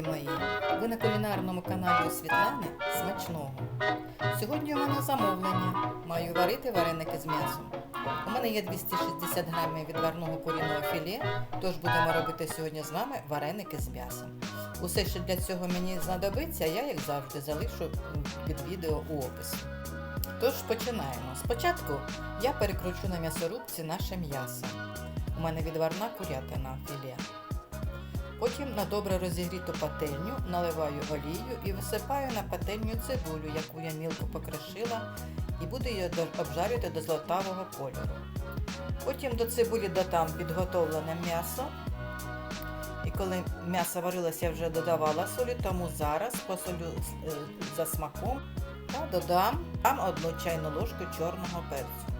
любі мої! Ви на кулінарному каналі у Світлани Смачного. Сьогодні у мене замовлення. Маю варити вареники з м'ясом. У мене є 260 грамів відварного куріного філе, тож будемо робити сьогодні з вами вареники з м'ясом. Усе, що для цього мені знадобиться, я, як завжди, залишу під відео у описі. Тож починаємо. Спочатку я перекручу на м'ясорубці наше м'ясо. У мене відварна курятина філе. Потім на добре розігріту пательню наливаю олію і висипаю на пательню цибулю, яку я мілко покришила, і буду її обжарювати до золотавого кольору. Потім до цибулі додам підготовлене м'ясо. І коли м'ясо варилося, я вже додавала солі, тому зараз посолю е, за смаком та додам там одну чайну ложку чорного перцю.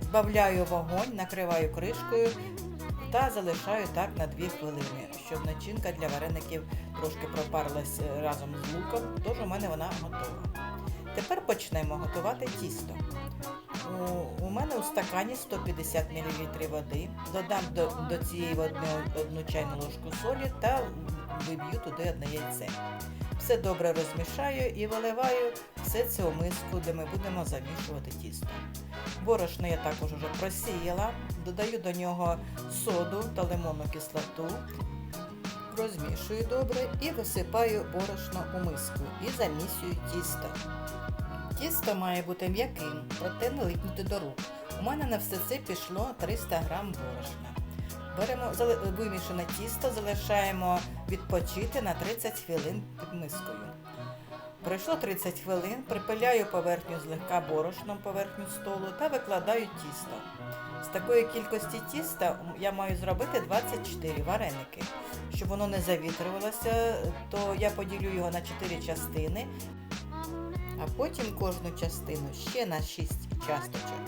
Збавляю вогонь, накриваю кришкою та залишаю так на 2 хвилини, щоб начинка для вареників трошки пропарилась е, разом з луком, тож у мене вона готова. Тепер почнемо готувати тісто. У, мене у стакані 150 мл води. Додам до, до цієї води одну чайну ложку солі та виб'ю туди одне яйце. Все добре розмішаю і виливаю все це у миску, де ми будемо замішувати тісто. Борошно я також уже просіяла, додаю до нього соду та лимонну кислоту, розмішую добре і висипаю борошно у миску і замісюю тісто. Тісто має бути м'яким, проте не липнути до рук. У мене на все це пішло 300 г борошна. Беремо вимішане тісто, залишаємо відпочити на 30 хвилин під мискою. Пройшло 30 хвилин, припиляю поверхню злегка борошном поверхню столу та викладаю тісто. З такої кількості тіста я маю зробити 24 вареники. Щоб воно не завітрювалося, то я поділю його на 4 частини, а потім кожну частину ще на 6 часточок.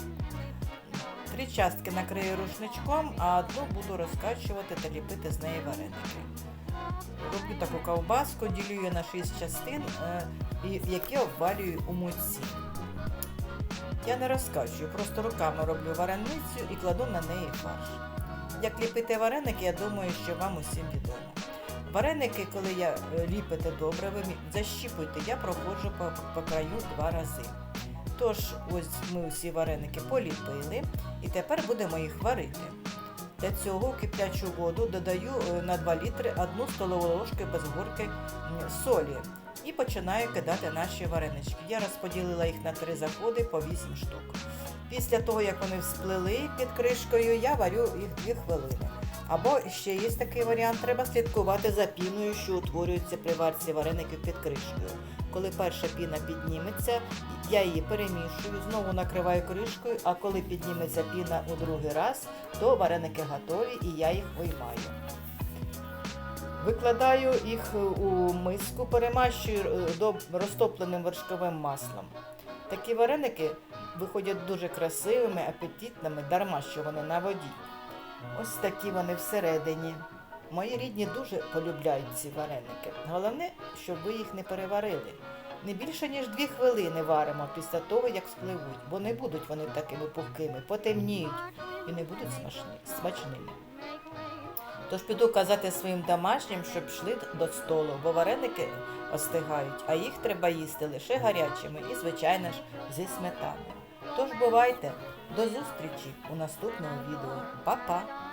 Три частки накрию рушничком, а одну буду розкачувати та ліпити з неї вареники. Роблю таку ковбаску, ділю її на 6 частин, е, які обвалюю у муці. Я не розкачую, просто руками роблю вареницю і кладу на неї фарш. Як ліпити вареники, я думаю, що вам усім відомо. Вареники, коли я е, ліпите добре, ви защіпуйте, я проходжу по, по краю два рази. Тож, ось ми усі вареники поліпили і тепер будемо їх варити. Для цього в киплячу воду додаю е, на 2 літри 1 столову ложку без горки солі і починаю кидати наші варенички. Я розподілила їх на три заходи по 8 штук. Після того, як вони всплили під кришкою, я варю їх 2 хвилини. Або ще є такий варіант, треба слідкувати за піною, що утворюється при варці вареників під кришкою. Коли перша піна підніметься, я її перемішую, знову накриваю кришкою, а коли підніметься піна у другий раз, то вареники готові і я їх виймаю. Викладаю їх у миску, перемащую е, розтопленим вершковим маслом. Такі вареники виходять дуже красивими, апетитними, дарма що вони на воді. Ось такі вони всередині. Мої рідні дуже полюбляють ці вареники. Головне, щоб ви їх не переварили. Не більше ніж дві хвилини варимо після того, як спливуть, бо не будуть вони такими пухкими, потемніють і не будуть смачними. Тож піду казати своїм домашнім, щоб йшли до столу, бо вареники остигають, а їх треба їсти лише гарячими і, звичайно ж, зі сметаною. Тож бувайте, до зустрічі у наступному відео. Па-па!